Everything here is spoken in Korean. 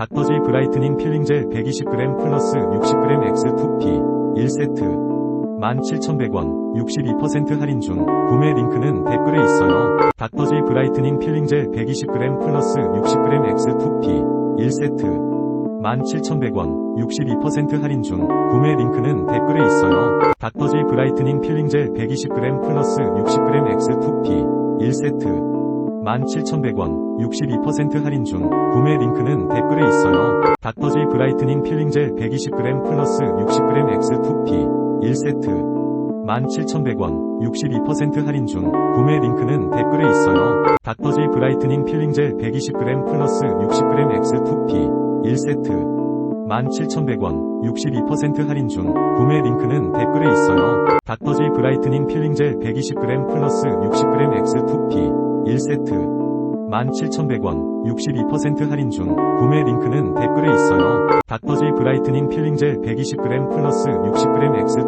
닥터지 브라이트닝 필링젤 120g 플러스 60g X2P 1세트 17,100원 62% 할인 중 구매 링크는 댓글에 있어요. 닥터지 브라이트닝 필링젤 120g 플러스 60g X2P 1세트 17,100원 62% 할인 중 구매 링크는 댓글에 있어요. 닥터지 브라이트닝 필링젤 120g 플러스 60g X2P 1세트 17,100원 62% 할인 중 구매 링크는 댓글에 있어요. 닥터지 브라이트닝 필링젤 120g 플러스 60g X2P 1세트 17,100원 62% 할인 중 구매 링크는 댓글에 있어요. 닥터지 브라이트닝 필링젤 120g 플러스 60g X2P 1세트 17,100원 62% 할인 중 구매 링크는 댓글에 있어요. 닥터지 브라이트닝 필링젤 120g 플러스 60g X2P 1세트 17,100원 62% 할인 중 구매 링크는 댓글에 있어요. 닥터지 브라이트닝 필링젤 120g 플러스 60g X